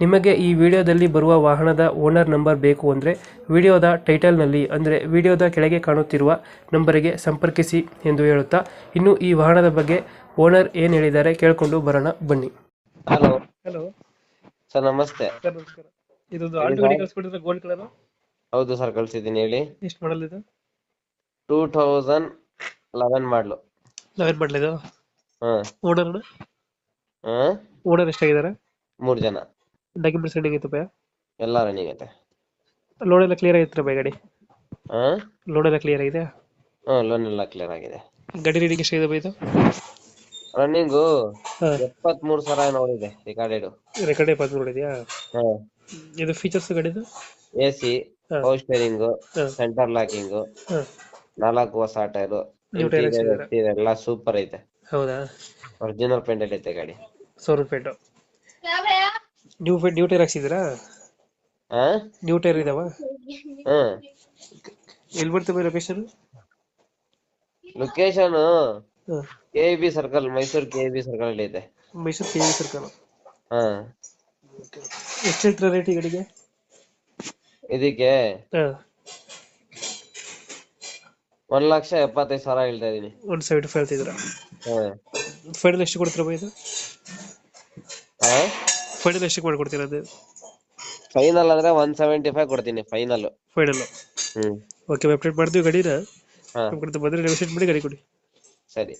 ನಿಮಗೆ ಈ ವಿಡಿಯೋದಲ್ಲಿ ಬರುವ ವಾಹನದ ಓನರ್ ನಂಬರ್ ಬೇಕು ಅಂದರೆ ವಿಡಿಯೋದ ಟೈಟಲ್ನಲ್ಲಿ ಅಂದರೆ ವಿಡಿಯೋದ ಕೆಳಗೆ ಕಾಣುತ್ತಿರುವ ನಂಬರಿಗೆ ಸಂಪರ್ಕಿಸಿ ಎಂದು ಹೇಳುತ್ತಾ ಇನ್ನು ಈ ವಾಹನದ ಬಗ್ಗೆ ಓನರ್ ಏನು ಹೇಳಿದ್ದಾರೆ ಕೇಳಿಕೊಂಡು ಬರೋಣ ಬನ್ನಿ. ಹಲೋ. ಹಲೋ. ಸರ್ ನಮಸ್ತೆ. ಸರ್ ನಮಸ್ಕಾರ. ಇದೊಂದು ಆಲ್ಟೋ ಗಾಡಿ ಸರ್. ಕಳಿಸ್ಕೊಟ್ಟಿದ್ರೆ ಗೋಲ್ಡ್ ಕಲರ್ ಹೌದು ಸರ್ ಕಳ್ಸಿದ್ದೀನಿ ಹೇಳಿ. ಎಷ್ಟು ಮಾಡಲ್ ಇದು? Two thousand eleven model. Eleven ಮಾಡಲಿದ್ದು ಹಾಂ ಓನರ್ ಓನರ್ ಎಷ್ಟಾಗಿದ್ದಾರೆ? ಮೂರು ಜನ. ಡಾಕ್ಯುಮೆಂಟ್ಸ್ ರೆಡಿ ಆಗೈತೆ ಬೈ ಎಲ್ಲ ರನ್ನಿಂಗ್ ಐತೆ ಲೋಡ್ ಎಲ್ಲ ಕ್ಲಿಯರ್ ಆಗಿತ್ತು ಬೈ ಗಾಡಿ? ಆ? ಲೋಡ್ ಎಲ್ಲ ಕ್ಲಿಯರ್ ಆಗಿದೆ ಆ ಲೋನ್ ಎಲ್ಲ ಕ್ಲಿಯರ್ ಆಗಿದೆ. ಗಾಡಿ ರೀಡಿಂಗ್ ಎಷ್ಟಾಗಿದೆ ಬೈ ಇದು? ರನ್ನಿಂಗು ಹಾಂ. ಎಪ್ಪತ್ ಮೂರ್ ಸಾವಿರ ನೋಡಿದೆ ರಿಕಾರ್ಡೆಡ್ ರೆಕಾರ್ಡ್ ಎಪ್ಪತ್ತು ನೋಡಿದ್ಯಾ ಹಾಂ. ಇದು ಫೀಚರ್ಸ್ ಗಾಡಿದು ಎ ಸಿ ಹಾಂ. ಪವರ್ ಸ್ಟೇರಿಂಗು ಹಾಂ. ಸೆಂಟರ್ ಲಾಕಿಂಗು ಹಾಂ. ನಾಲ್ಕು ಹೊಸ ಟೈರು New. ಎಲ್ಲ ಸೂಪರ್ ಐತೆ. ಹೌದಾ? ಒರಿಜಿನಲ್ ಪೇಂಟ್ ಅಲ್ಲಿ ಐತೆ ಗಾಡಿ ಸಾವಿರ ರೂಪಾಯಿ ನ್ಯೂ ನ್ಯೂ ಟೈರ್ ಹಾಕ್ಸಿದ್ದೀರಾ? ಹಾ ನ್ಯೂ ಟೈರ್ ಇದಾವ? ಹಾ. ಎಲ್ಲಿ ಬರ್ತವೆ ಲೊಕೇಶನ್ ಲೊಕೇಶನ್ ಹಾಂ. K B circle Mysuru K B circle ಅಲ್ಲಿ ಇದೆ. ಮೈಸೂರು ಕೆ ವಿ ಸರ್ಕಲ್ ಹಾ. ಎಷ್ಟು ಹೇಳ್ತೀರಾ ರೇಟ್ ಈ ಗಾಡಿಗೆ ಇದಕ್ಕೆ? ಹಾಂ. ಒಂದ್ ಲಕ್ಷ ಎಪ್ಪತ್ತೈದು ಸಾವಿರ ಹೇಳ್ತಾ ಇದೀನಿ. ಒಂದ್ ಸೆವೆಂಟಿ ಫೈವ್ ಹೇಳ್ತಿದ್ದೀರಾ? ಹ್ಮ್ ಫೈನಲ್ ಎಷ್ಟು ಕೊಡ್ತೀರಾ ಬೈ ಇದು? ಹಾ? ಫೈನಲ್ ಎಷ್ಟಕ್ಕೆ ಮಾಡ್ಕೊಡ್ತೀರಾ ಅದು? ಫೈನಲ್ ಅಂದ್ರೆ ಒನ್ ಸೆವೆಂಟಿ ಫೈವ್ ಕೊಡ್ತೀನಿ ಫೈನಲ್ ಫೈನಲ್ ಹ್ಮ್. ಓಕೆ ಅಪ್ಡೇಟ್ ಮಾಡ್ತೀವಿ ಗಾಡಿನ ಹಾ. ನಮ್ಮ ಕಡೆ ಬಂದರೆ ನೆಗೋಷಿಯೇಟ್ ಮಾಡಿ ಗಾಡಿ ಕೊಡಿ. ಸರಿ.